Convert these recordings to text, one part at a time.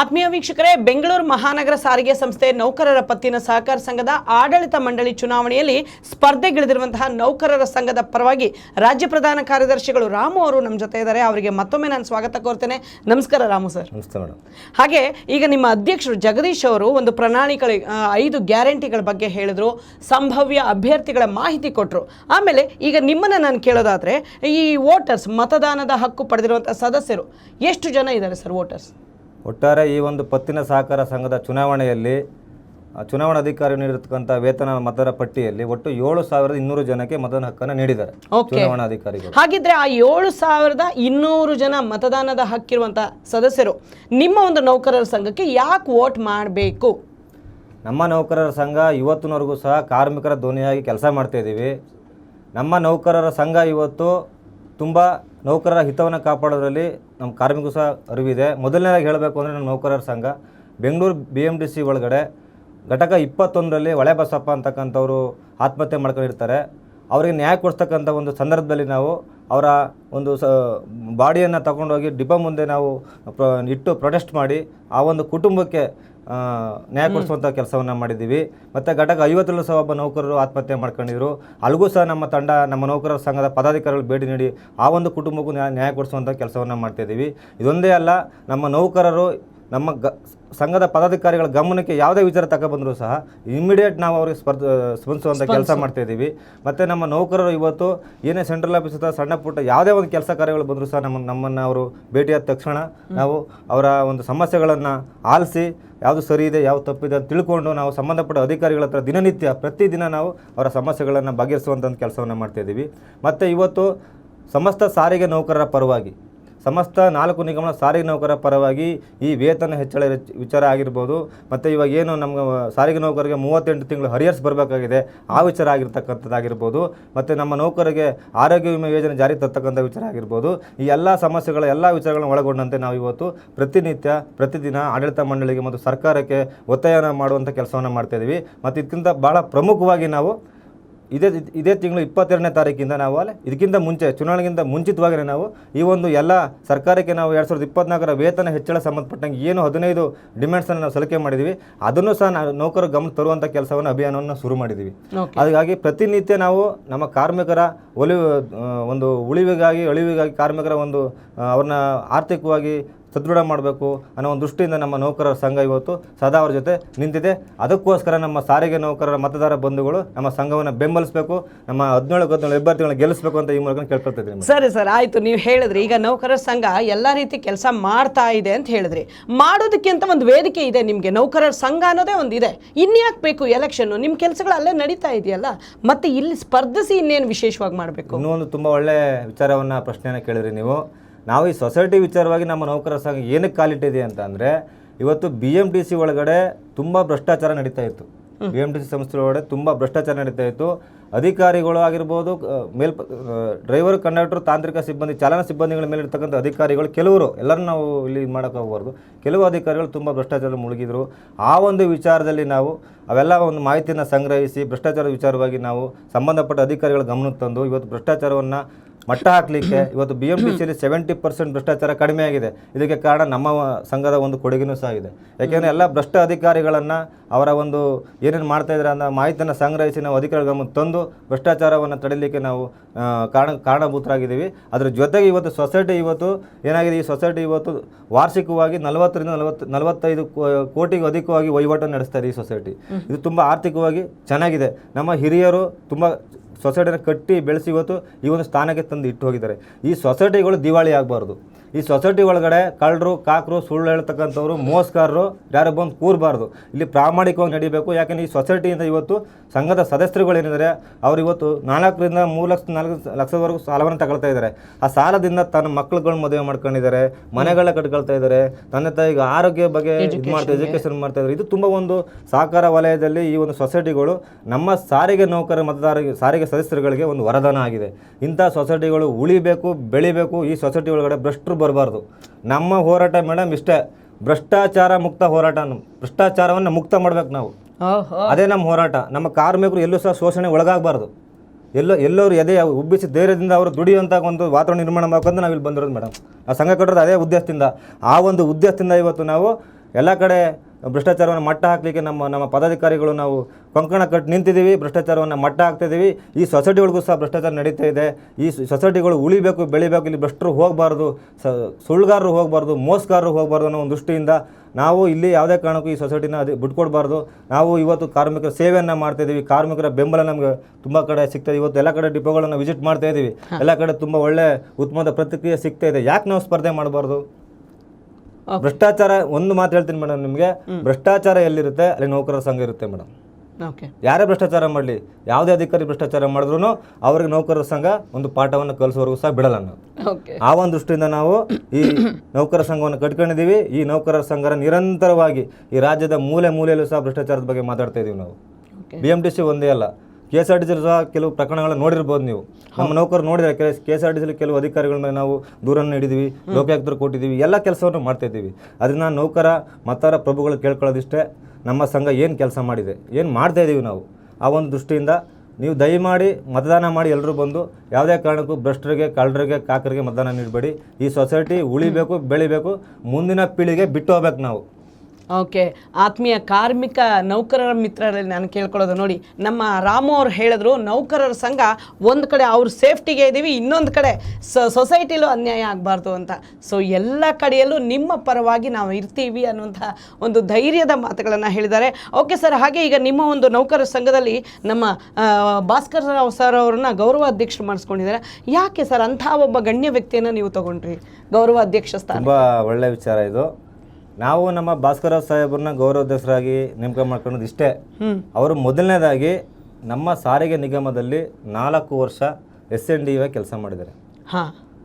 ಆತ್ಮೀಯ ವೀಕ್ಷಕರೇ ಬೆಂಗಳೂರು ಮಹಾನಗರ ಸಾರಿಗೆ ಸಂಸ್ಥೆ ನೌಕರರ ಪತ್ತಿನ ಸಹಕಾರ ಸಂಘದ ಆಡಳಿತ ಮಂಡಳಿ ಚುನಾವಣೆಯಲ್ಲಿ ಸ್ಪರ್ಧೆಗಿಳಿದಿರುವಂತಹ ನೌಕರರ ಸಂಘದ ಪರವಾಗಿ ರಾಜ್ಯ ಪ್ರಧಾನ ಕಾರ್ಯದರ್ಶಿಗಳು ರಾಮು ಅವರು ನಮ್ಮ ಜೊತೆ ಇದ್ದಾರೆ. ಅವರಿಗೆ ಮತ್ತೊಮ್ಮೆ ನಾನು ಸ್ವಾಗತ ಕೋರ್ತೇನೆ. ನಮಸ್ಕಾರ ರಾಮು ಸರ್. ನಮಸ್ತೆ ಮೇಡಮ್. ಹಾಗೆ ಈಗ ನಿಮ್ಮ ಅಧ್ಯಕ್ಷರು ಜಗದೀಶ್ ಅವರು ಒಂದು ಪ್ರಣಾಳಿಕೆ ಐದು ಗ್ಯಾರಂಟಿಗಳ ಬಗ್ಗೆ ಹೇಳಿದ್ರು ಸಂಭವ್ಯ ಅಭ್ಯರ್ಥಿಗಳ ಮಾಹಿತಿ ಕೊಟ್ಟರು ಆಮೇಲೆ ಈಗ ನಿಮ್ಮನ್ನು ನಾನು ಕೇಳೋದಾದರೆ ಈ ವೋಟರ್ಸ್ ಮತದಾನದ ಹಕ್ಕು ಪಡೆದಿರುವಂಥ ಸದಸ್ಯರು ಎಷ್ಟು ಜನ ಇದ್ದಾರೆ ಸರ್ ವೋಟರ್ಸ್? ಒಟ್ಟಾರೆ ಈ ಒಂದು ಪತ್ತಿನ ಸಹಕಾರ ಸಂಘದ ಚುನಾವಣೆಯಲ್ಲಿ ಚುನಾವಣಾ ಅಧಿಕಾರಿ ನೀಡಿರ್ತಕ್ಕಂಥ ವೇತನ ಮತದಾರ ಪಟ್ಟಿಯಲ್ಲಿ ಒಟ್ಟು ಏಳು ಸಾವಿರದ ಇನ್ನೂರು ಜನಕ್ಕೆ ಮತದಾನ ಹಕ್ಕನ್ನು ನೀಡಿದ್ದಾರೆ ಚುನಾವಣಾ ಚುನಾವಣಾಧಿಕಾರಿಗಳು ಹಾಗಿದ್ರೆ ಆ ಏಳು ಸಾವಿರದ ಇನ್ನೂರು ಜನ ಮತದಾನದ ಹಕ್ಕಿರುವಂತಹ ಸದಸ್ಯರು ನಿಮ್ಮ ಒಂದು ನೌಕರರ ಸಂಘಕ್ಕೆ ಯಾಕೆ ವೋಟ್ ಮಾಡಬೇಕು? ನಮ್ಮ ನೌಕರರ ಸಂಘ ಇವತ್ತಿನವರೆಗೂ ಸಹ ಕಾರ್ಮಿಕರ ಧ್ವನಿಯಾಗಿ ಕೆಲಸ ಮಾಡ್ತಾ ಇದ್ದೀವಿ. ನಮ್ಮ ನೌಕರರ ಸಂಘ ಇವತ್ತು ತುಂಬ ನೌಕರರ ಹಿತವನ್ನು ಕಾಪಾಡೋದ್ರಲ್ಲಿ ನಮ್ಮ ಕಾರ್ಮಿಕರು ಸಹ ಅರಿವಿದೆ. ಮೊದಲನೇದಾಗಿ ಹೇಳಬೇಕು ಅಂದರೆ ನಮ್ಮ ನೌಕರರ ಸಂಘ. Bengaluru B M D C ಒಳಗಡೆ ಘಟಕ ಇಪ್ಪತ್ತೊಂದರಲ್ಲಿ ಒಳೆ ಬಸಪ್ಪ ಅಂತಕ್ಕಂಥವ್ರು ಆತ್ಮಹತ್ಯೆ ಮಾಡ್ಕೊಂಡಿರ್ತಾರೆ. ಅವರಿಗೆ ನ್ಯಾಯ ಕೊಡಿಸ್ತಕ್ಕಂಥ ಒಂದು ಸಂದರ್ಭದಲ್ಲಿ ನಾವು ಅವರ ಒಂದು ಸ ಬಾಡಿಯನ್ನು ತಗೊಂಡೋಗಿ ಡಿಪೋ ಮುಂದೆ ನಾವು ಪ್ರ ಇಟ್ಟು ಪ್ರೊಟೆಸ್ಟ್ ಮಾಡಿ ಆ ಒಂದು ಕುಟುಂಬಕ್ಕೆ ನ್ಯಾಯ ಕೊಡಿಸುವಂಥ ಕೆಲಸವನ್ನು ಮಾಡಿದ್ದೀವಿ. ಮತ್ತು ಘಟಕ ಐವತ್ತೇಳು ಸಹ ಒಬ್ಬ ನೌಕರರು ಆತ್ಮಹತ್ಯೆ ಮಾಡ್ಕೊಂಡಿದ್ರು. ಅಲ್ಲಿಗೂ ಸಹ ನಮ್ಮ ತಂಡ ನಮ್ಮ ನೌಕರರ ಸಂಘದ ಪದಾಧಿಕಾರಿಗಳು ಭೇಟಿ ನೀಡಿ ಆ ಒಂದು ಕುಟುಂಬಕ್ಕೂ ನ್ಯಾಯ ನ್ಯಾಯ ಕೊಡಿಸುವಂಥ ಕೆಲಸವನ್ನು ಮಾಡ್ತಾಯಿದ್ದೀವಿ ಇದೊಂದೇ ಅಲ್ಲ ನಮ್ಮ ನೌಕರರು ನಮ್ಮ ಗ ಸಂಘದ ಪದಾಧಿಕಾರಿಗಳ ಗಮನಕ್ಕೆ ಯಾವುದೇ ವಿಚಾರ ತಗೊಬಂದರೂ ಸಹ ಇಮಿಡಿಯೇಟ್ ನಾವು ಅವ್ರಿಗೆ ಸ್ಪರ್ಧ ಸ್ಪಂದಿಸುವಂಥ ಕೆಲಸ ಮಾಡ್ತಾಯಿದ್ದೀವಿ ಮತ್ತು ನಮ್ಮ ನೌಕರರು ಇವತ್ತು ಏನೇ ಸೆಂಟ್ರಲ್ ಆಫೀಸ್ ಅಥವಾ ಸಣ್ಣ ಪುಟ್ಟ ಯಾವುದೇ ಒಂದು ಕೆಲಸ ಕಾರ್ಯಗಳು ಬಂದರೂ ಸಹ ನಮ್ಮ ನಮ್ಮನ್ನು ಅವರು ಭೇಟಿಯಾದ ತಕ್ಷಣ ನಾವು ಅವರ ಒಂದು ಸಮಸ್ಯೆಗಳನ್ನು ಆಲಿಸಿ ಯಾವುದು ಸರಿ ಇದೆ ಯಾವುದು ತಪ್ಪಿದೆ ಅಂತ ತಿಳ್ಕೊಂಡು ನಾವು ಸಂಬಂಧಪಟ್ಟ ಅಧಿಕಾರಿಗಳ ಹತ್ರ ದಿನನಿತ್ಯ ಪ್ರತಿದಿನ ನಾವು ಅವರ ಸಮಸ್ಯೆಗಳನ್ನು ಬಗೆಹರಿಸುವಂಥ ಒಂದು ಕೆಲಸವನ್ನು ಮಾಡ್ತಾಯಿದ್ದೀವಿ ಮತ್ತು ಇವತ್ತು ಸಮಸ್ತ ಸಾರಿಗೆ ನೌಕರರ ಪರವಾಗಿ ಸಮಸ್ತ ನಾಲ್ಕು ನಿಗಮನ ಸಾರಿಗೆ ನೌಕರರ ಪರವಾಗಿ ಈ ವೇತನ ಹೆಚ್ಚಳ ವಿಚಾರ ಆಗಿರ್ಬೋದು. ಮತ್ತು ಇವಾಗ ಏನು ನಮ್ಮ ಸಾರಿಗೆ ನೌಕರಿಗೆ ಮೂವತ್ತೆಂಟು ತಿಂಗಳು ಹರಿಯರ್ಸ್ ಬರಬೇಕಾಗಿದೆ. ಆ ವಿಚಾರ ಆಗಿರ್ತಕ್ಕಂಥದ್ದಾಗಿರ್ಬೋದು. ಮತ್ತು ನಮ್ಮ ನೌಕರಿಗೆ ಆರೋಗ್ಯ ವಿಮೆ ಯೋಜನೆ ಜಾರಿ ತರ್ತಕ್ಕಂಥ ವಿಚಾರ ಆಗಿರ್ಬೋದು. ಈ ಎಲ್ಲ ಸಮಸ್ಯೆಗಳ ಎಲ್ಲ ವಿಚಾರಗಳನ್ನು ಒಳಗೊಂಡಂತೆ ನಾವು ಇವತ್ತು ಪ್ರತಿನಿತ್ಯ, ಪ್ರತಿದಿನ ಆಡಳಿತ ಮಂಡಳಿಗೆ ಮತ್ತು ಸರ್ಕಾರಕ್ಕೆ ಒತ್ತಾಯನ ಮಾಡುವಂಥ ಕೆಲಸವನ್ನು ಮಾಡ್ತಾ ಇದ್ದೀವಿ ಮತ್ತು ಇದಕ್ಕಿಂತ ಭಾಳ ಪ್ರಮುಖವಾಗಿ ನಾವು ಇದೇ ಇದೇ ತಿಂಗಳು ಇಪ್ಪತ್ತೆರಡನೇ ತಾರೀಕಿಂದ ನಾವು ಅಲ್ಲಿ ಇದಕ್ಕಿಂತ ಮುಂಚೆ ಚುನಾವಣೆಗಿಂತ ಮುಂಚಿತವಾಗಿಯೇ ನಾವು ಈ ಒಂದು ಎಲ್ಲ ಸರ್ಕಾರಕ್ಕೆ ನಾವು ಎರಡು ಸಾವಿರದ ಇಪ್ಪತ್ನಾಲ್ಕರ ವೇತನ ಹೆಚ್ಚಳ ಸಂಬಂಧಪಟ್ಟಂಗೆ ಏನು ಹದಿನೈದು ಡಿಮ್ಯಾಂಡ್ಸನ್ನು ನಾವು ಸಲಿಕೆ ಮಾಡಿದ್ದೀವಿ ಅದನ್ನು ಸಹ ನಾವು ನೌಕರ ಗಮನ ತರುವಂಥ ಕೆಲಸವನ್ನು ಅಭಿಯಾನವನ್ನು ಶುರು ಮಾಡಿದ್ದೀವಿ ಹಾಗಾಗಿ ಪ್ರತಿನಿತ್ಯ ನಾವು ನಮ್ಮ ಕಾರ್ಮಿಕರ ಒಲಿ ಒಂದು ಉಳಿವಿಗಾಗಿ ಅಳಿವಿಗಾಗಿ ಕಾರ್ಮಿಕರ ಒಂದು ಅವ್ರನ್ನ ಆರ್ಥಿಕವಾಗಿ ಸದೃಢ ಮಾಡಬೇಕು ಅನ್ನೋ ಒಂದು ದೃಷ್ಟಿಯಿಂದ ನಮ್ಮ ನೌಕರರ ಸಂಘ ಇವತ್ತು ಸದಾ ಅವ್ರ ಜೊತೆ ನಿಂತಿದೆ. ಅದಕ್ಕೋಸ್ಕರ ನಮ್ಮ ಸಾರಿಗೆ ನೌಕರರ ಮತದಾರ ಬಂಧುಗಳು ನಮ್ಮ ಸಂಘವನ್ನು ಬೆಂಬಲಿಸಬೇಕು ನಮ್ಮ ಹದಿನೇಳು ಹದಿನೇಳು ಅಭ್ಯರ್ಥಿಗಳನ್ನ ಗೆಲ್ಲಿಸಬೇಕು ಅಂತ ಈ ಮೂಲಕ ಕೇಳ್ಕೊಳ್ತಿದ್ದೀನಿ ಸರಿ ಸರ್ ಆಯಿತು. ನೀವು ಹೇಳಿದ್ರಿ ಈಗ ನೌಕರರ ಸಂಘ ಎಲ್ಲ ರೀತಿ ಕೆಲಸ ಮಾಡ್ತಾ ಇದೆ ಅಂತ ಹೇಳಿದ್ರಿ. ಮಾಡೋದಕ್ಕಿಂತ ಒಂದು ವೇದಿಕೆ ಇದೆ ನಿಮಗೆ ನೌಕರರ ಸಂಘ ಅನ್ನೋದೇ ಒಂದು ಇದೆ ಇನ್ಯಾಕೆ ಬೇಕು ಎಲೆಕ್ಷನ್ನು ನಿಮ್ಮ ಕೆಲಸಗಳು ಅಲ್ಲೇ ನಡೀತಾ ಇದೆಯಲ್ಲ? ಮತ್ತೆ ಇಲ್ಲಿ ಸ್ಪರ್ಧಿಸಿ ಇನ್ನೇನು ವಿಶೇಷವಾಗಿ ಮಾಡಬೇಕು? ಇನ್ನೂ ಒಂದು ತುಂಬ ಒಳ್ಳೆ ವಿಚಾರವನ್ನು ಪ್ರಶ್ನೆಯನ್ನು ಕೇಳಿದ್ರಿ ನೀವು. ನಾವು ಈ ಸೊಸೈಟಿ ವಿಚಾರವಾಗಿ ನಮ್ಮ ನೌಕರರ ಸಂಘ ಏನಕ್ಕೆ ಕಾಲಿಟ್ಟಿದೆ ಅಂತ ಅಂದರೆ ಇವತ್ತು ಬಿ ಎಂ ಟಿ ಸಿ ಒಳಗಡೆ ತುಂಬ ಭ್ರಷ್ಟಾಚಾರ ನಡೀತಾ ಇತ್ತು. ಬಿ ಎಂ ಟಿ ಸಿ ಸಂಸ್ಥೆ ಒಳಗಡೆ ತುಂಬ ಭ್ರಷ್ಟಾಚಾರ ನಡೀತಾ ಇತ್ತು. ಅಧಿಕಾರಿಗಳು ಆಗಿರ್ಬೋದು ಮೇಲ್ ಡ್ರೈವರ್ ಕಂಡಕ್ಟರ್ ತಾಂತ್ರಿಕ ಸಿಬ್ಬಂದಿ ಚಾಲನಾ ಸಿಬ್ಬಂದಿಗಳ ಮೇಲೆ ಇರ್ತಕ್ಕಂಥ ಅಧಿಕಾರಿಗಳು ಕೆಲವರು ಎಲ್ಲರೂ ನಾವು ಇಲ್ಲಿ ಮಾಡೋಕೆ ಹೋಗ್ಬಾರ್ದು. ಕೆಲವು ಅಧಿಕಾರಿಗಳು ತುಂಬ ಭ್ರಷ್ಟಾಚಾರ ಮುಳುಗಿದ್ರು. ಆ ಒಂದು ವಿಚಾರದಲ್ಲಿ ನಾವು ಅವೆಲ್ಲ ಒಂದು ಮಾಹಿತಿಯನ್ನು ಸಂಗ್ರಹಿಸಿ ಭ್ರಷ್ಟಾಚಾರ ವಿಚಾರವಾಗಿ ನಾವು ಸಂಬಂಧಪಟ್ಟ ಅಧಿಕಾರಿಗಳ ಗಮನಕ್ಕೆ ತಂದು ಇವತ್ತು ಭ್ರಷ್ಟಾಚಾರವನ್ನು ಮಟ್ಟ ಹಾಕಲಿಕ್ಕೆ ಇವತ್ತು ಬಿ ಎಂ ಟಿ ಸಿಯಲ್ಲಿ ಸೆವೆಂಟಿ ಪರ್ಸೆಂಟ್ ಭ್ರಷ್ಟಾಚಾರ ಕಡಿಮೆ ಆಗಿದೆ. ಇದಕ್ಕೆ ಕಾರಣ ನಮ್ಮ ಸಂಘದ ಒಂದು ಕೊಡುಗೆನೂ ಸಹ ಇದೆ. ಯಾಕೆಂದರೆ ಎಲ್ಲ ಭ್ರಷ್ಟ ಅಧಿಕಾರಿಗಳನ್ನು ಅವರ ಒಂದು ಏನೇನು ಮಾಡ್ತಾ ಇದ್ದಾರೆ ಅನ್ನೋ ಮಾಹಿತಿಯನ್ನು ಸಂಗ್ರಹಿಸಿ ನಾವು ಗಮನಕ್ಕೆ ತಂದು ಭ್ರಷ್ಟಾಚಾರವನ್ನು ತಡೆಯಲಿಕ್ಕೆ ನಾವು ಕಾರಣ, ಕಾರಣಭೂತರಾಗಿದ್ದೀವಿ. ಅದ್ರ ಜೊತೆಗೆ ಇವತ್ತು ಸೊಸೈಟಿ ಇವತ್ತು ಏನಾಗಿದೆ? ಈ ಸೊಸೈಟಿ ಇವತ್ತು ವಾರ್ಷಿಕವಾಗಿ ನಲವತ್ತರಿಂದ ನಲವತ್ತು, ನಲವತ್ತೈದು ಕೋಟಿಗೂ ಅಧಿಕವಾಗಿ ವಹಿವಾಟು ನಡೆಸ್ತಾ ಇದೆ ಈ ಸೊಸೈಟಿ. ಇದು ತುಂಬ ಆರ್ಥಿಕವಾಗಿ ಚೆನ್ನಾಗಿದೆ. ನಮ್ಮ ಹಿರಿಯರು ತುಂಬ ಸೊಸೈಟಿನ ಕಟ್ಟಿ ಬೆಳೆಸಿ ಇವತ್ತು ಈ ಒಂದು ಸ್ಥಾನಕ್ಕೆ ತಂದು ಇಟ್ಟು ಹೋಗಿದ್ದಾರೆ. ಈ ಸೊಸೈಟಿಗಳು ದಿವಾಳಿ ಆಗಬಾರ್ದು. ಈ ಸೊಸೈಟಿ ಒಳಗಡೆ ಕಳ್ಳರು ಕಾಕರು ಸುಳ್ಳು ಹೇಳ್ತಕ್ಕಂಥವ್ರು ಮೋಸ್ಕಾರರು ಯಾರು ಬಂದು ಕೂರಬಾರ್ದು. ಇಲ್ಲಿ ಪ್ರಾಮಾಣಿಕವಾಗಿ ನಡಿಬೇಕು. ಯಾಕಂದ್ರೆ ಈ ಸೊಸೈಟಿಯಿಂದ ಇವತ್ತು ಸಂಘದ ಸದಸ್ಯರುಗಳೇನಿದ್ದಾರೆ ಅವ್ರು ಇವತ್ತು ನಾಲ್ಕರಿಂದ ಮೂರು ಲಕ್ಷ ನಾಲ್ಕು ಲಕ್ಷದವರೆಗೂ ಸಾಲವನ್ನು ತಗೊಳ್ತಾ ಇದ್ದಾರೆ. ಆ ಸಾಲದಿಂದ ತನ್ನ ಮಕ್ಕಳುಗಳನ್ನ ಮದುವೆ ಮಾಡ್ಕೊಂಡಿದ್ದಾರೆ. ಮನೆಗಳ ಕಟ್ಕೊಳ್ತಾ ಇದ್ದಾರೆ. ತಂದೆ ತಾಯಿಗೆ ಆರೋಗ್ಯ ಬಗ್ಗೆ ಇದು ಮಾಡ್ತಾ ಎಜುಕೇಷನ್ ಮಾಡ್ತಾ ಇದ್ದಾರೆ. ಇದು ತುಂಬ ಒಂದು ಸಹಕಾರ ವಲಯದಲ್ಲಿ ಈ ಒಂದು ಸೊಸೈಟಿಗಳು ನಮ್ಮ ಸಾರಿಗೆ ನೌಕರ ಮತದಾರ ಸಾರಿಗೆ ಸದಸ್ಯರುಗಳಿಗೆ ಒಂದು ವರದಾನ ಆಗಿದೆ. ಇಂಥ ಸೊಸೈಟಿಗಳು ಉಳಿಬೇಕು ಬೆಳಿಬೇಕು. ಈ ಸೊಸೈಟಿ ಒಳಗಡೆ ಭ್ರಷ್ಟರು ಬರಬಾರ್ದು. ನಮ್ಮ ಹೋರಾಟ ಮೇಡಮ್ ಇಷ್ಟೇ. ಭ್ರಷ್ಟಾಚಾರ ಮುಕ್ತ ಹೋರಾಟ ಭ್ರಷ್ಟಾಚಾರವನ್ನು ಮುಕ್ತ ಮಾಡ್ಬೇಕು ನಾವು. ಅದೇ ನಮ್ಮ ಹೋರಾಟ. ನಮ್ಮ ಕಾರ್ಮಿಕರು ಎಲ್ಲೂ ಸಹ ಶೋಷಣೆ ಒಳಗಾಗಬಾರ್ದು. ಎಲ್ಲೋ ಎಲ್ಲರೂ ಎದೆ ಉಬ್ಬಿಸಿ ಧೈರ್ಯದಿಂದ ಅವರು ದುಡಿಯುವಂಥ ಒಂದು ವಾತಾವರಣ ನಿರ್ಮಾಣ ಮಾಡ್ಕೊಂಡು ನಾವು ಇಲ್ಲಿ ಬಂದಿರೋದು ಮೇಡಮ್. ಆ ಸಂಘ ಕಟ್ಟೋದು ಅದೇ ಉದ್ದೇಶದಿಂದ. ಆ ಒಂದು ಉದ್ದೇಶದಿಂದ ಇವತ್ತು ನಾವು ಎಲ್ಲ ಕಡೆ ಭ್ರಷ್ಟಾಚಾರವನ್ನು ಮಟ್ಟ ಹಾಕಲಿಕ್ಕೆ ನಮ್ಮ ನಮ್ಮ ಪದಾಧಿಕಾರಿಗಳು ನಾವು ಕೊಂಕಣ ಕಟ್ಟು ನಿಂತಿದ್ದೀವಿ ಭ್ರಷ್ಟಾಚಾರವನ್ನು ಮಟ್ಟ ಹಾಕ್ತಿದ್ದೀವಿ. ಈ ಸೊಸೈಟಿಗಳಿಗೂ ಸಹ ಭ್ರಷ್ಟಾಚಾರ ನಡೀತಾ ಇದೆ. ಈ ಸೊಸೈಟಿಗಳು ಉಳಿಬೇಕು ಬೆಳಿಬೇಕು ಇಲ್ಲಿ ಭ್ರಷ್ಟರು ಹೋಗಬಾರ್ದು ಸ ಸುಳ್ಳುಗಾರರು ಹೋಗಬಾರ್ದು ಮೋಸಗಾರರು ಹೋಗಬಾರ್ದು ಅನ್ನೋ ಒಂದು ದೃಷ್ಟಿಯಿಂದ ನಾವು ಇಲ್ಲಿ ಯಾವುದೇ ಕಾರಣಕ್ಕೂ ಈ ಸೊಸೈಟಿನ ಅದು ಬಿಟ್ಕೊಡ್ಬಾರ್ದು. ನಾವು ಇವತ್ತು ಕಾರ್ಮಿಕರ ಸೇವೆಯನ್ನು ಮಾಡ್ತಾ ಇದ್ದೀವಿ. ಕಾರ್ಮಿಕರ ಬೆಂಬಲ ನಮಗೆ ತುಂಬ ಕಡೆ ಸಿಗ್ತದೆ. ಇವತ್ತು ಎಲ್ಲ ಕಡೆ ಡಿಪೋಗಳನ್ನು ವಿಸಿಟ್ ಮಾಡ್ತಾ ಇದ್ದೀವಿ. ಎಲ್ಲ ಕಡೆ ತುಂಬ ಒಳ್ಳೆ ಉತ್ತಮದ ಪ್ರತಿಕ್ರಿಯೆ ಸಿಗ್ತಾ ಇದೆ. ಯಾಕೆ ನಾವು ಸ್ಪರ್ಧೆ ಮಾಡಬಾರ್ದು? ಭ್ರಷ್ಟಾಚಾರ ಒಂದು ಮಾತು ಹೇಳ್ತೀನಿ ಮೇಡಮ್ ನಿಮಗೆ. ಭ್ರಷ್ಟಾಚಾರ ಎಲ್ಲಿರುತ್ತೆ? ಅಲ್ಲಿ ನೌಕರರ ಸಂಘ ಇರುತ್ತೆ ಮೇಡಮ್. ಯಾರೇ ಭ್ರಷ್ಟಾಚಾರ ಮಾಡಲಿ ಯಾವುದೇ ಅಧಿಕಾರಿ ಭ್ರಷ್ಟಾಚಾರ ಮಾಡಿದ್ರು ಅವ್ರಿಗೆ ನೌಕರರ ಸಂಘ ಒಂದು ಪಾಠವನ್ನು ಕಲಿಸೋವರೆಗೂ ಸಹ ಬಿಡಲ್ಲ ನಾವು. ಆ ಒಂದು ದೃಷ್ಟಿಯಿಂದ ನಾವು ಈ ನೌಕರ ಸಂಘವನ್ನು ಕಟ್ಕೊಂಡಿದ್ದೀವಿ ಈ ನೌಕರರ ಸಂಘ ನಿರಂತರವಾಗಿ ಈ ರಾಜ್ಯದ ಮೂಲೆ ಮೂಲೆಯಲ್ಲೂ ಸಹ ಭ್ರಷ್ಟಾಚಾರದ ಬಗ್ಗೆ ಮಾತಾಡ್ತಾ ಇದೀವಿ ನಾವು. ಬಿ ಎಂ ಟಿ ಸಿ ಒಂದೇ ಅಲ್ಲ. K S R T C ಸಹ ಕೆಲವು ಪ್ರಕರಣಗಳನ್ನ ನೋಡಿರ್ಬೋದು ನೀವು. ನಮ್ಮ ನೌಕರರು ನೋಡಿದರೆ ಕೆ ಎಸ್ ಆರ್ ಟಿ ಸಿಲಿ ಕೆಲವು ಅಧಿಕಾರಿಗಳ ಮೇಲೆ ನಾವು ದೂರನ್ನು ನೀಡಿದ್ದೀವಿ ಲೋಕಾಯುಕ್ತರು ಕೊಟ್ಟಿದ್ದೀವಿ ಎಲ್ಲ ಕೆಲಸವನ್ನು ಮಾಡ್ತಾ ಇದ್ದೀವಿ. ಅದನ್ನು ನೌಕರ ಮತ್ತಾರ ಪ್ರಭುಗಳು ಕೇಳ್ಕೊಳ್ಳೋದಿಷ್ಟೇ ನಮ್ಮ ಸಂಘ ಏನು ಕೆಲಸ ಮಾಡಿದೆ ಏನು ಮಾಡ್ತಾ ಇದ್ದೀವಿ ನಾವು? ಆ ಒಂದು ದೃಷ್ಟಿಯಿಂದ ನೀವು ದಯಮಾಡಿ ಮತದಾನ ಮಾಡಿ ಎಲ್ಲರೂ ಬಂದು ಯಾವುದೇ ಕಾರಣಕ್ಕೂ ಭ್ರಷ್ಟರಿಗೆ ಕಳ್ಳರಿಗೆ ಕಾಕರಿಗೆ ಮತದಾನ ನೀಡಬೇಡಿ. ಈ ಸೊಸೈಟಿ ಉಳಿಬೇಕು ಬೆಳಿಬೇಕು ಮುಂದಿನ ಪೀಳಿಗೆ ಬಿಟ್ಟು ಹೋಗ್ಬೇಕು ನಾವು. ಓಕೆ, ಆತ್ಮೀಯ ಕಾರ್ಮಿಕ ನೌಕರರ ಮಿತ್ರರಲ್ಲಿ ನಾನು ಕೇಳ್ಕೊಳ್ಳೋದು ನೋಡಿ. ನಮ್ಮ ರಾಮು ಅವರು ಹೇಳಿದ್ರು, ನೌಕರರ ಸಂಘ ಒಂದು ಕಡೆ ಅವ್ರ ಸೇಫ್ಟಿಗೆ ಇದ್ದೀವಿ ಇನ್ನೊಂದು ಕಡೆ ಸೊ, ಸೊಸೈಟಿಲೂ ಅನ್ಯಾಯ ಆಗಬಾರ್ದು ಅಂತ. ಸೊ ಎಲ್ಲ ಕಡೆಯಲ್ಲೂ ನಿಮ್ಮ ಪರವಾಗಿ ನಾವು ಇರ್ತೀವಿ ಅನ್ನುವಂಥ ಒಂದು ಧೈರ್ಯದ ಮಾತುಗಳನ್ನು ಹೇಳಿದ್ದಾರೆ. ಓಕೆ ಸರ್, ಹಾಗೆ ಈಗ ನಿಮ್ಮ ಒಂದು ನೌಕರರ ಸಂಘದಲ್ಲಿ ನಮ್ಮ ಭಾಸ್ಕರ್ ರಾವ್ ಸರ್ ಅವರನ್ನ ಗೌರವ ಅಧ್ಯಕ್ಷರು ಮಾಡಿಸ್ಕೊಂಡಿದ್ದಾರೆ. ಯಾಕೆ ಸರ್ ಅಂಥ ಒಬ್ಬ ಗಣ್ಯ ವ್ಯಕ್ತಿಯನ್ನು ನೀವು ತಗೊಂಡ್ರಿ? ಗೌರವ ಅಧ್ಯಕ್ಷ ಸ್ಥಾನ ಒಳ್ಳೆ ವಿಚಾರ ಇದು. ನಾವು ನಮ್ಮ ಭಾಸ್ಕರ ಸಾಹೇಬ್ರನ್ನ ಗೌರವಾಧ್ಯಕ್ಷರಾಗಿ ನೇಮಕ ಮಾಡ್ಕೊಳ್ಳೋದು ಇಷ್ಟೇ. ಅವರು ಮೊದಲನೇದಾಗಿ ನಮ್ಮ ಸಾರಿಗೆ ನಿಗಮದಲ್ಲಿ ನಾಲ್ಕು ವರ್ಷ ಎಸ್ ಎನ್ ಡಿ ಕೆಲಸ ಮಾಡಿದ್ದಾರೆ.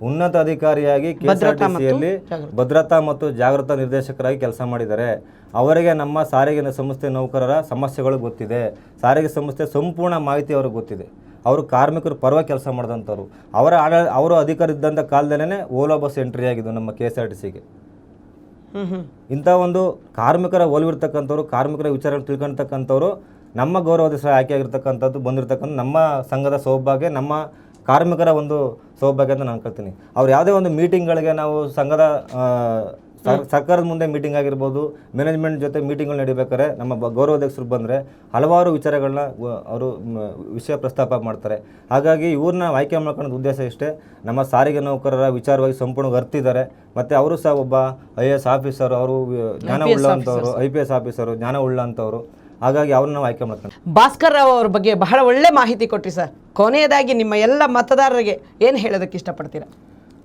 ಉನ್ನತ ಅಧಿಕಾರಿಯಾಗಿ ಕೆ ಎಸ್ ಆರ್ ಟಿ ಸಿಯಲ್ಲಿ ಭದ್ರತಾ ಮತ್ತು ಜಾಗೃತ ನಿರ್ದೇಶಕರಾಗಿ ಕೆಲಸ ಮಾಡಿದ್ದಾರೆ. ಅವರಿಗೆ ನಮ್ಮ ಸಾರಿಗೆ ಸಂಸ್ಥೆ ನೌಕರರ ಸಮಸ್ಯೆಗಳು ಗೊತ್ತಿದೆ. ಸಾರಿಗೆ ಸಂಸ್ಥೆ ಸಂಪೂರ್ಣ ಮಾಹಿತಿ ಅವ್ರಿಗೆ ಗೊತ್ತಿದೆ. ಅವರು ಕಾರ್ಮಿಕರು ಪರವಾಗಿ ಕೆಲಸ ಮಾಡಿದಂಥವ್ರು. ಅವರ ಆಡ ಅವರು ಅಧಿಕಾರ ಇದ್ದಂಥ ಕಾಲದಲ್ಲೇ ಓಲಾ ಬಸ್ ಎಂಟ್ರಿ ಆಗಿದ್ದು ನಮ್ಮ ಕೆ ಎಸ್ ಆರ್ ಟಿ ಸಿಗೆ ಇಂಥ ಒಂದು ಕಾರ್ಮಿಕರ ಒಲವಿರ್ತಕ್ಕಂಥವ್ರು, ಕಾರ್ಮಿಕರ ವಿಚಾರ ತಿಳ್ಕೊಳ್ತಕ್ಕಂಥವ್ರು ನಮ್ಮ ಗೌರವಾಧ್ಯಕ್ಷ ಆಯ್ಕೆಯಾಗಿರ್ತಕ್ಕಂಥದ್ದು ಬಂದಿರತಕ್ಕಂಥ ನಮ್ಮ ಸಂಘದ ಸೌಭಾಗ್ಯ, ನಮ್ಮ ಕಾರ್ಮಿಕರ ಒಂದು ಸೌಭಾಗ್ಯ ಅಂತ ನಾನು ಅನ್ಕೊಳ್ತೀನಿ ಅವ್ರು ಯಾವುದೇ ಒಂದು ಮೀಟಿಂಗ್ಗಳಿಗೆ ನಾವು ಸಂಘದ ಸರ್ಕಾರದ ಮುಂದೆ ಮೀಟಿಂಗ್ ಆಗಿರ್ಬೋದು ಮ್ಯಾನೇಜ್ಮೆಂಟ್ ಜೊತೆ ಮೀಟಿಂಗ್ಗಳು ನಡಿಬೇಕಾದ್ರೆ ನಮ್ಮ ಗೌರವ ಗೌರವಾಧ್ಯಕ್ಷರು ಬಂದರೆ ಹಲವಾರು ವಿಚಾರಗಳನ್ನ ಅವರು ವಿಷಯ ಪ್ರಸ್ತಾಪ ಮಾಡ್ತಾರೆ. ಹಾಗಾಗಿ ಇವ್ರನ್ನ ಆಯ್ಕೆ ಮಾಡ್ಕೊಳ್ಳೋದು ಉದ್ದೇಶ ಇಷ್ಟೇ. ನಮ್ಮ ಸಾರಿಗೆ ನೌಕರರ ವಿಚಾರವಾಗಿ ಸಂಪೂರ್ಣ ಅರ್ತಿದ್ದಾರೆ. ಮತ್ತು ಅವರು ಸಹ ಒಬ್ಬ ಐ ಎ ಎಸ್ ಆಫೀಸರ್ ಅವರು ಜ್ಞಾನ ಉಳ್ಳಂಥವ್ರು ಐ ಪಿ ಎಸ್ ಆಫೀಸರು ಜ್ಞಾನ ಉಳ್ಳಂಥವ್ರು ಹಾಗಾಗಿ ಅವ್ರನ್ನ ನಾವು ಆಯ್ಕೆ ಮಾಡ್ಕೊಂಡು ಭಾಸ್ಕರ್ ರಾವ್ ಅವ್ರ ಬಗ್ಗೆ ಬಹಳ ಒಳ್ಳೆ ಮಾಹಿತಿ ಕೊಟ್ರಿ ಸರ್. ಕೊನೆಯದಾಗಿ ನಿಮ್ಮ ಎಲ್ಲ ಮತದಾರರಿಗೆ ಏನು ಹೇಳೋದಕ್ಕೆ ಇಷ್ಟಪಡ್ತೀರಾ?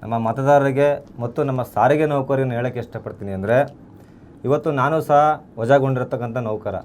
ನಮ್ಮ ಮತದಾರರಿಗೆ ಮತ್ತು ನಮ್ಮ ಸಾರಿಗೆ ನೌಕರಿಯನ್ನು ಹೇಳೋಕ್ಕೆ ಇಷ್ಟಪಡ್ತೀನಿ ಅಂದರೆ, ಇವತ್ತು ನಾನು ಸಹ ವಜಾಗೊಂಡಿರ್ತಕ್ಕಂಥ ನೌಕರ.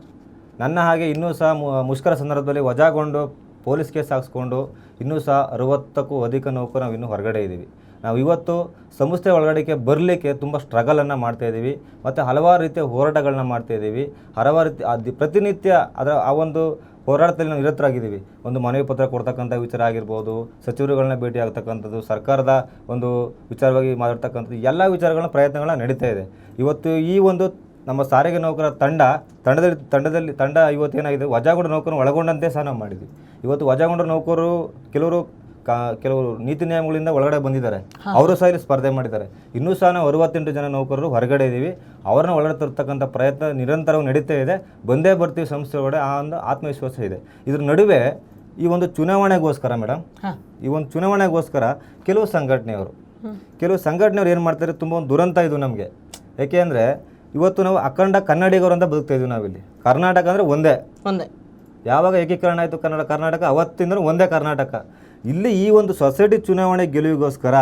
ನನ್ನ ಹಾಗೆ ಇನ್ನೂ ಸಹ ಮುಷ್ಕರ ಸಂದರ್ಭದಲ್ಲಿ ವಜಾಗೊಂಡು ಪೊಲೀಸ್ ಕೇಸ್ ಹಾಕಿಸ್ಕೊಂಡು ಇನ್ನೂ ಸಹ ಅರವತ್ತಕ್ಕೂ ಅಧಿಕ ನೌಕರ ನಾವು ಇನ್ನೂ ಹೊರಗಡೆ ಇದ್ದೀವಿ. ನಾವು ಇವತ್ತು ಸಂಸ್ಥೆ ಒಳಗಡೆಗೆ ಬರಲಿಕ್ಕೆ ತುಂಬ ಸ್ಟ್ರಗಲನ್ನು ಮಾಡ್ತಾಯಿದ್ದೀವಿ ಮತ್ತು ಹಲವಾರು ರೀತಿಯ ಹೋರಾಟಗಳನ್ನ ಮಾಡ್ತಾಯಿದ್ದೀವಿ ಹಲವಾರು ರೀತಿ ಪ್ರತಿನಿತ್ಯ ಅದರ ಆ ಒಂದು ಹೋರಾಟದಲ್ಲಿ ನಾವು ನಿರತರಾಗಿದ್ದೀವಿ. ಒಂದು ಮನವಿ ಪತ್ರ ಕೊಡ್ತಕ್ಕಂಥ ವಿಚಾರ ಆಗಿರ್ಬೋದು, ಸಚಿವರುಗಳನ್ನ ಭೇಟಿ ಆಗ್ತಕ್ಕಂಥದ್ದು, ಸರ್ಕಾರದ ಒಂದು ವಿಚಾರವಾಗಿ ಮಾತಾಡ್ತಕ್ಕಂಥದ್ದು, ಎಲ್ಲ ವಿಚಾರಗಳನ್ನ ಪ್ರಯತ್ನಗಳನ್ನ ನಡೀತಾ ಇದೆ. ಇವತ್ತು ಈ ಒಂದು ನಮ್ಮ ಸಾರಿಗೆ ನೌಕರ ತಂಡ, ತಂಡದಲ್ಲಿ ತಂಡದಲ್ಲಿ, ತಂಡ ಇವತ್ತು ಏನಾಗಿದೆ ವಜಾಗೊಂಡ ನೌಕರನ್ನು ಒಳಗೊಂಡಂತೆ ಸಹ ನಾವು ಮಾಡಿದ್ವಿ. ಇವತ್ತು ವಜಾಗೊಂಡ ನೌಕರರು ಕೆಲವರು ಕಾ ಕೆಲವರು ನೀತಿ ನಿಯಮಗಳಿಂದ ಒಳಗಡೆ ಬಂದಿದ್ದಾರೆ. ಅವರು ಸಹ ಇಲ್ಲಿ ಸ್ಪರ್ಧೆ ಮಾಡಿದ್ದಾರೆ. ಇನ್ನೂ ಸಹ ನಾವು ಅರವತ್ತೆಂಟು ಜನ ನೌಕರರು ಹೊರಗಡೆ ಇದ್ದೀವಿ ಅವರನ್ನ ಒಳಗಡೆ ತರ್ತಕ್ಕಂಥ ಪ್ರಯತ್ನ ನಿರಂತರವಾಗಿ ನಡೀತಾ ಇದೆ. ಬಂದೇ ಬರ್ತೀವಿ ಸಂಸ್ಥೆ ಒಳಗಡೆ. ಆ ಒಂದು ಆತ್ಮವಿಶ್ವಾಸ ಇದೆ. ಇದ್ರ ನಡುವೆ ಈ ಒಂದು ಚುನಾವಣೆಗೋಸ್ಕರ ಮೇಡಮ್ ಈ ಒಂದು ಚುನಾವಣೆಗೋಸ್ಕರ ಕೆಲವು ಸಂಘಟನೆಯವರು ಕೆಲವು ಸಂಘಟನೆಯವರು ಏನು ಮಾಡ್ತಾರೆ? ತುಂಬ ಒಂದು ದುರಂತ ಇದು ನಮಗೆ. ಯಾಕೆ ಅಂದರೆ ಇವತ್ತು ನಾವು ಅಖಂಡ ಕನ್ನಡಿಗರು ಅಂತ ಬದುಕ್ತಾ ಇದ್ವಿ ನಾವಿಲ್ಲಿ. ಕರ್ನಾಟಕ ಅಂದರೆ ಒಂದೇ. ಒಂದೇ. ಯಾವಾಗ ಏಕೀಕರಣ ಆಯಿತು ಕನ್ನಡ ಕರ್ನಾಟಕ? ಅವತ್ತಿಂದ ಒಂದೇ ಕರ್ನಾಟಕ. ಇಲ್ಲಿ ಈ ಒಂದು ಸೊಸೈಟಿ ಚುನಾವಣೆ ಗೆಲುವಿಗೋಸ್ಕರ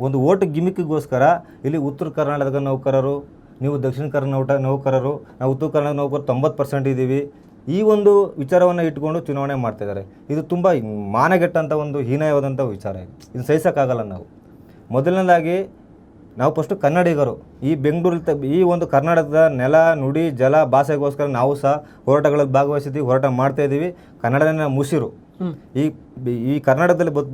ಒಂದು ಓಟ್ ಗಿಮಿಕ್ಗೋಸ್ಕರ ಇಲ್ಲಿ ಉತ್ತರ ಕರ್ನಾಟಕದ ನೌಕರರು ನೀವು ದಕ್ಷಿಣ ಕರ್ನಾಟಕ ನೌಕರರು ನಾವು ಉತ್ತರ ಕರ್ನಾಟಕ ನೌಕರರು ತೊಂಬತ್ತು ಪರ್ಸೆಂಟ್ ಇದ್ದೀವಿ. ಈ ಒಂದು ವಿಚಾರವನ್ನು ಇಟ್ಕೊಂಡು ಚುನಾವಣೆ ಮಾಡ್ತಿದ್ದಾರೆ. ಇದು ತುಂಬ ಮಾನಗೆಟ್ಟಂಥ ಒಂದು ಹೀನಾಯವಾದಂಥ ವಿಚಾರ ಇದು. ಇದನ್ನು ಸಹಿಸೋಕ್ಕಾಗಲ್ಲ ನಾವು. ಮೊದಲನೇದಾಗಿ ನಾವು ಫಸ್ಟು ಕನ್ನಡಿಗರು. ಈ ಬೆಂಗಳೂರಲ್ಲಿ ತ- ಈ ಒಂದು ಕರ್ನಾಟಕದ ನೆಲ ನುಡಿ ಜಲ ಭಾಷೆಗೋಸ್ಕರ ನಾವು ಸಹ ಹೋರಾಟಗಳಲ್ಲಿ ಭಾಗವಹಿಸಿದ್ದೀವಿ ಹೋರಾಟ ಮಾಡ್ತಾ ಇದ್ದೀವಿ. ಕನ್ನಡನ ಮುಸಿರು ಈ ಈ ಕರ್ನಾಟಕದಲ್ಲಿ ಬದ್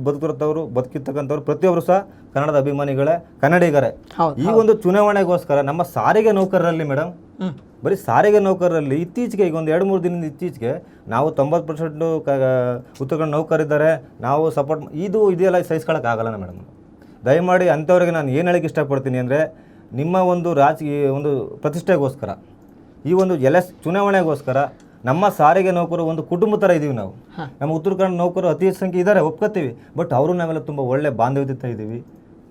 ಬದುಕಿರ್ತಕ್ಕಂಥವ್ರು ಪ್ರತಿಯೊಬ್ಬರು ಸಹ ಕನ್ನಡದ ಅಭಿಮಾನಿಗಳೇ ಕನ್ನಡಿಗರೇ. ಈ ಒಂದು ಚುನಾವಣೆಗೋಸ್ಕರ ನಮ್ಮ ಸಾರಿಗೆ ನೌಕರರಲ್ಲಿ ಮೇಡಮ್. ಬರೀ ಸಾರಿಗೆ ನೌಕರರಲ್ಲಿ ಇತ್ತೀಚೆಗೆ ಈಗ ಒಂದು ಎರಡು ಮೂರು ದಿನದಿಂದ ಇತ್ತೀಚೆಗೆ ನಾವು ತೊಂಬತ್ತು ಪರ್ಸೆಂಟು ಕ ಉತ್ತರ ನೌಕರಿದ್ದಾರೆ ನಾವು ಸಪೋರ್ಟ್ ಇದು ಇದೆಲ್ಲ ಸಹಿಸ್ಕೊಳ್ಳೋಕ್ಕಾಗಲ್ಲ ಮೇಡಮ್ ದಯಮಾಡಿ ಅಂಥವ್ರಿಗೆ ನಾನು ಏನು ಹೇಳಕ್ಕೆ ಇಷ್ಟಪಡ್ತೀನಿ ಅಂದರೆ ನಿಮ್ಮ ಒಂದು ರಾಜಕೀಯ ಒಂದು ಪ್ರತಿಷ್ಠೆಗೋಸ್ಕರ ಈ ಒಂದು ಎಲೆ ಚುನಾವಣೆಗೋಸ್ಕರ ನಮ್ಮ ಸಾರಿಗೆ ನೌಕರು ಒಂದು ಕುಟುಂಬ ಥರ ಇದ್ದೀವಿ ನಾವು. ನಮ್ಮ ಉತ್ತರ ಕನ್ನಡ ನೌಕರು ಅತಿ ಹೆಚ್ಚು ಸಂಖ್ಯೆ ಇದ್ದಾರೆ ಒಪ್ಕೋತೀವಿ. ಬಟ್ ಅವರು ನಾವೆಲ್ಲ ತುಂಬ ಒಳ್ಳೆ ಬಾಂಧವ್ಯತೆ ಇದ್ದೀವಿ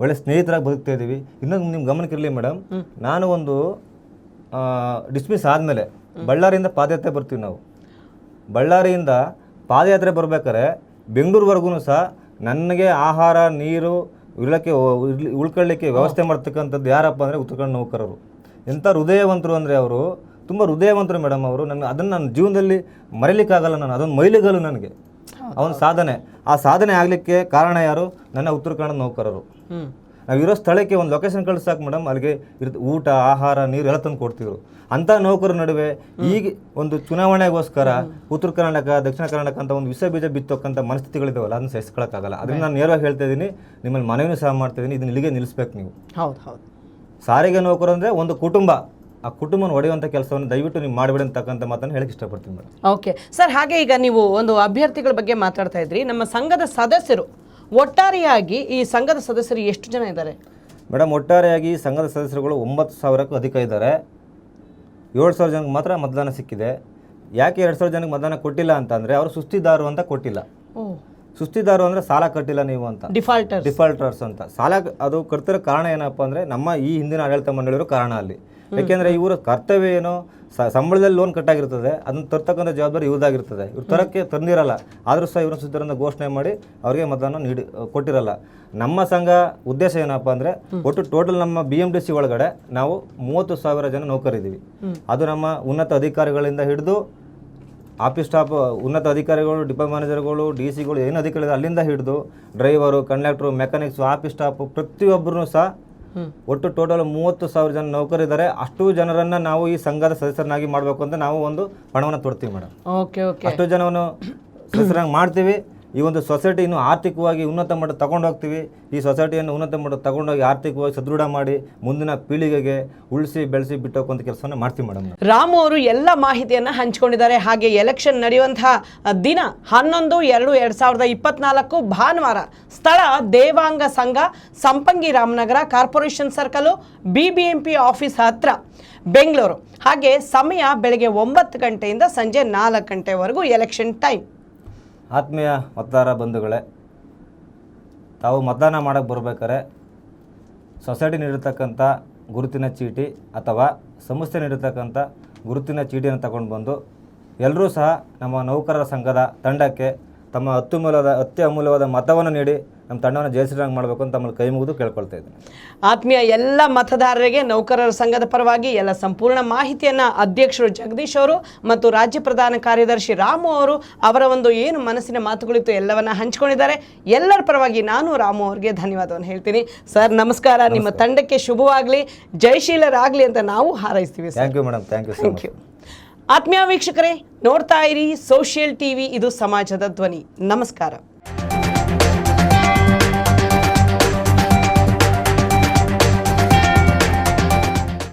ಒಳ್ಳೆ ಸ್ನೇಹಿತರಾಗಿ ಬದುಕ್ತಾ ಇದ್ದೀವಿ ಇನ್ನೊಂದು ನಿಮ್ಮ ಗಮನಕ್ಕಿರಲಿ ಮೇಡಮ್ ನಾನು ಒಂದು ಡಿಸ್ಮಿಸ್ ಆದಮೇಲೆ ಬಳ್ಳಾರಿಯಿಂದ ಪಾದಯಾತ್ರೆ ಬರ್ತೀವಿ ನಾವು. ಬಳ್ಳಾರಿಯಿಂದ ಪಾದಯಾತ್ರೆ ಬರ್ಬೇಕಾದ್ರೆ ಬೆಂಗಳೂರುವರೆಗೂ ಸಹ ನನಗೆ ಆಹಾರ ನೀರು ಇರಲಿಕ್ಕೆ ಉಳ್ಕೊಳ್ಳಿಕ್ಕೆ ವ್ಯವಸ್ಥೆ ಮಾಡ್ತಕ್ಕಂಥದ್ದು ಯಾರಪ್ಪ ಅಂದರೆ ಉತ್ತರ ಕನ್ನಡ ನೌಕರರು. ಎಂಥ ಹೃದಯವಂತರು ಅಂದರೆ ಅವರು ತುಂಬ ಹೃದಯವಂತರು ಮೇಡಮ್ ಅವರು. ನನ್ನ ಅದನ್ನು ನನ್ನ ಜೀವನದಲ್ಲಿ ಮರೀಲಿಕ್ಕಾಗಲ್ಲ ನಾನು ಅದೊಂದು ಮೈಲಿಗಲ್ಲು ನನಗೆ. ಅವನ ಸಾಧನೆ. ಆ ಸಾಧನೆ ಆಗಲಿಕ್ಕೆ ಕಾರಣ ಯಾರು? ನನ್ನ ಉತ್ತರ ಕನ್ನಡ ನೌಕರರು ನಾವಿರೋ ಸ್ಥಳಕ್ಕೆ ಒಂದು ಲೊಕೇಶನ್ ಕಳಿಸಾಕ ಮೇಡಮ್. ಅಲ್ಲಿಗೆ ಇರ್ತ ಊಟ ಆಹಾರ ನೀರು ಎಲ್ಲ ತಂದು ಕೊಡ್ತಿದ್ರು. ಅಂಥ ನೌಕರ ನಡುವೆ ಈಗ ಒಂದು ಚುನಾವಣೆಗೋಸ್ಕರ ಉತ್ತರ ಕರ್ನಾಟಕ ದಕ್ಷಿಣ ಕರ್ನಾಟಕ ಅಂತ ಒಂದು ವಿಷ ಬೀಜ ಬಿತ್ತಕ್ಕಂಥ ಮನಸ್ಥಿತಿಗಳಿದಾವಲ್ಲ ಅದನ್ನ ಸಹಿಸ್ಕೊಳ್ಳೋಕ್ಕಾಗಲ್ಲ ಅದನ್ನು ನಾನು ನೇರವಾಗಿ ಹೇಳ್ತಾ ಇದ್ದೀನಿ ನಿಮ್ಮಲ್ಲಿ ಮನವಿನೂ ಸಹ ಮಾಡ್ತಾ ಇದ್ದೀನಿ ಇದನ್ನ ಇಲ್ಲಿಗೆ ನಿಲ್ಲಿಸ್ಬೇಕು ನೀವು. ಹೌದು ಹೌದು. ಸಾರಿಗೆ ನೌಕರು ಅಂದರೆ ಒಂದು ಕುಟುಂಬ. ಆ ಕುಟುಂಬನ ಒಡೆಯುವಂತ ಕೆಲಸವನ್ನು ದಯವಿಟ್ಟು ನೀವು ಮಾಡಬೇಡಿ ಅಂತಕ್ಕಂಥ ಮಾತನ್ನು ಹೇಳಕ್ಕೆ ಇಷ್ಟಪಡ್ತೀನಿ ಮೇಡಮ್. ಓಕೆ ಸರ್ ಹಾಗೆ ಈಗ ನೀವು ಒಂದು ಅಭ್ಯರ್ಥಿಗಳ ಬಗ್ಗೆ ಮಾತಾಡ್ತಾ ಇದ್ರಿ. ನಮ್ಮ ಸಂಘದ ಸದಸ್ಯರು ಒಟ್ಟಾರೆಯಾಗಿ ಈ ಸಂಘದ ಸದಸ್ಯರು ಎಷ್ಟು ಜನ ಇದ್ದಾರೆ? ಮೇಡಮ್ ಒಟ್ಟಾರೆಯಾಗಿ ಸಂಘದ ಸದಸ್ಯರುಗಳು ಒಂಬತ್ತು ಸಾವಿರಕ್ಕೂ ಅಧಿಕ ಇದ್ದಾರೆ. ಏಳು ಸಾವಿರ ಜನಕ್ಕೆ ಮಾತ್ರ ಮತದಾನ ಸಿಕ್ಕಿದೆ. ಯಾಕೆ ಎರಡು ಸಾವಿರ ಜನಕ್ಕೆ ಮತದಾನ ಕೊಟ್ಟಿಲ್ಲ ಅಂತಂದರೆ ಅವರು ಸುಸ್ತಿದಾರರು ಅಂತ ಕೊಟ್ಟಿಲ್ಲ. ಸುಸ್ತಿದಾರರು ಅಂದರೆ ಸಾಲ ಕಟ್ಟಿಲ್ಲ ನೀವು ಅಂತ. ಡಿಫಾಲ್ಟರ್ ಡಿಫಾಲ್ಟರ್ಸ್ ಅಂತ. ಸಾಲ ಅದು ಕಟ್ತಿರೋ ಕಾರಣ ಏನಪ್ಪ ಅಂದರೆ ನಮ್ಮ ಈ ಹಿಂದಿನ ಆಡಳಿತ ಮಂಡಳಿಯವರು ಕಾರಣ ಅಲ್ಲಿ. ಯಾಕೆಂದರೆ ಇವರ ಕರ್ತವ್ಯ ಏನು? ಸಂಬಳದಲ್ಲಿ ಲೋನ್ ಕಟ್ಟಾಗಿರ್ತದೆ ಅದನ್ನ ತರ್ತಕ್ಕಂಥ ಜವಾಬ್ದಾರಿ ಇವ್ರದಾಗಿರ್ತದೆ ಇವ್ರು ತರಕ್ಕೆ ತಂದಿರಲ್ಲ. ಆದರೂ ಸಹ ಇವ್ರನ್ನ ಸುದ್ದಿರನ್ನ ಘೋಷಣೆ ಮಾಡಿ ಅವ್ರಿಗೆ ಮತದಾನ ನೀಡಿ ಕೊಟ್ಟಿರಲ್ಲ. ನಮ್ಮ ಸಂಘ ಉದ್ದೇಶ ಏನಪ್ಪ ಅಂದರೆ ಒಟ್ಟು ಟೋಟಲ್ ನಮ್ಮ ಬಿ ಎಂ ಡಿ ಸಿ ಒಳಗಡೆ ನಾವು ಮೂವತ್ತು ಸಾವಿರ ಜನ ನೌಕರಿದ್ದೀವಿ ಅದು ನಮ್ಮ ಉನ್ನತ ಅಧಿಕಾರಿಗಳಿಂದ ಹಿಡಿದು ಆಫೀಸ್ ಸ್ಟಾಫ್ ಉನ್ನತ ಅಧಿಕಾರಿಗಳು ಡಿಪೋ ಮ್ಯಾನೇಜರ್ಗಳು ಡಿ ಸಿಗಳು ಏನು ಅಧಿಕಾರಿಗಳು ಅಲ್ಲಿಂದ ಹಿಡಿದು driver conductor mechanics office staff ಪ್ರತಿಯೊಬ್ಬರೂ ಸಹ. ಒಟ್ಟು ಟೋಟಲ್ ಮೂವತ್ತು ಸಾವಿರ ಜನ ನೌಕರಿದ್ದಾರೆ. ಅಷ್ಟು ಜನರನ್ನ ನಾವು ಈ ಸಂಘದ ಸದಸ್ಯರನ್ನಾಗಿ ಮಾಡಬೇಕು ಅಂತ ನಾವು ಒಂದು ಪಣವನ್ನು ತೊಡ್ತೀವಿ ಮೇಡಮ್. ಓಕೆ ಓಕೆ ಅಷ್ಟು ಜನವನ್ನು ಸದಸ್ಯರಾಗಿ ಮಾಡ್ತೀವಿ. ಈ ಒಂದು ಸೊಸೈಟಿಯನ್ನು ಆರ್ಥಿಕವಾಗಿ ಉನ್ನತ ಮಟ್ಟ ತಗೊಂಡು ಹೋಗ್ತೀವಿ. ಈ ಸೊಸೈಟಿಯನ್ನು ಉನ್ನತ ಮಟ್ಟ ತಗೊಂಡೋಗಿ ಆರ್ಥಿಕವಾಗಿ ಸದೃಢ ಮಾಡಿ ಮುಂದಿನ ಪೀಳಿಗೆಗೆ ಉಳಿಸಿ, ಬೆಳೆಸಿ ಬಿಟ್ಟೋಕುವಂಥ ಕೆಲಸವನ್ನು ಮಾಡ್ತೀವಿ ಮೇಡಮ್ ರಾಮು ಅವರು ಎಲ್ಲ ಮಾಹಿತಿಯನ್ನು ಹಂಚಿಕೊಂಡಿದ್ದಾರೆ. ಹಾಗೆ ಎಲೆಕ್ಷನ್ ನಡೆಯುವಂತಹ ದಿನ ಹನ್ನೊಂದು, ಎರಡು ಎರಡು ಸಾವಿರದ ಇಪ್ಪತ್ನಾಲ್ಕು ಭಾನುವಾರ ಸ್ಥಳ ದೇವಾಂಗ ಸಂಘ, Sampangi Ramanagar, corporation circle B B M office ಹತ್ರ ಬೆಂಗಳೂರು. ಹಾಗೆ ಸಮಯ ಬೆಳಗ್ಗೆ ಒಂಬತ್ತು ಗಂಟೆಯಿಂದ ಸಂಜೆ ನಾಲ್ಕು ಗಂಟೆವರೆಗೂ ಎಲೆಕ್ಷನ್ ಟೈಮ್ ಆತ್ಮೀಯ ಮತದಾರ ಬಂಧುಗಳೇ, ತಾವು ಮತದಾನ ಮಾಡೋಕ್ಕೆ ಬರಬೇಕಾರೆ ಸೊಸೈಟಿ ನೀಡಿರ್ತಕ್ಕಂಥ ಗುರುತಿನ ಚೀಟಿ ಅಥವಾ ಸಂಸ್ಥೆ ನೀಡಿರ್ತಕ್ಕಂಥ ಗುರುತಿನ ಚೀಟಿಯನ್ನು ತಗೊಂಡು ಬಂದು ಎಲ್ಲರೂ ಸಹ ನಮ್ಮ ನೌಕರರ ಸಂಘದ ತಂಡಕ್ಕೆ ತಮ್ಮ ಅತ್ಯಮೂಲ್ಯವಾದ ಅತ್ಯಮೂಲ್ಯವಾದ ಮತವನ್ನು ನೀಡಿ ನಮ್ಮ ತಂಡವನ್ನು ಜಯಿಸಿದಂಗೆ ಮಾಡಬೇಕು ಅಂತ ತಮ್ಮಲ್ಲಿ ಕೈ ಮುಗಿದು ಕೇಳ್ಕೊಳ್ತಾ ಇದ್ದೀನಿ. ಆತ್ಮೀಯ ಎಲ್ಲ ಮತದಾರರಿಗೆ ನೌಕರರ ಸಂಘದ ಪರವಾಗಿ ಎಲ್ಲ ಸಂಪೂರ್ಣ ಮಾಹಿತಿಯನ್ನು ಅಧ್ಯಕ್ಷರು ಜಗದೀಶ್ ಅವರು ಮತ್ತು ರಾಜ್ಯ ಪ್ರಧಾನ ಕಾರ್ಯದರ್ಶಿ ರಾಮು ಅವರು ಅವರ ಒಂದು ಏನು ಮನಸ್ಸಿನ ಮಾತುಗಳಿತ್ತು ಎಲ್ಲವನ್ನ ಹಂಚಿಕೊಂಡಿದ್ದಾರೆ. ಎಲ್ಲರ ಪರವಾಗಿ ನಾನು ರಾಮು ಅವರಿಗೆ ಧನ್ಯವಾದವನ್ನು ಹೇಳ್ತೀನಿ. ಸರ್ ನಮಸ್ಕಾರ. ನಿಮ್ಮ ತಂಡಕ್ಕೆ ಶುಭವಾಗಲಿ. ಜಯಶೀಲರಾಗಲಿ ಅಂತ ನಾವು ಹಾರೈಸ್ತೀವಿ thank you madam thank you thank you ಆತ್ಮೀಯ ವೀಕ್ಷಕರೇ ನೋಡ್ತಾ ಇರಿ ಸೋಷಿಯಲ್ ಟಿವಿ ಇದು ಸಮಾಜದ ಧ್ವನಿ. ನಮಸ್ಕಾರ.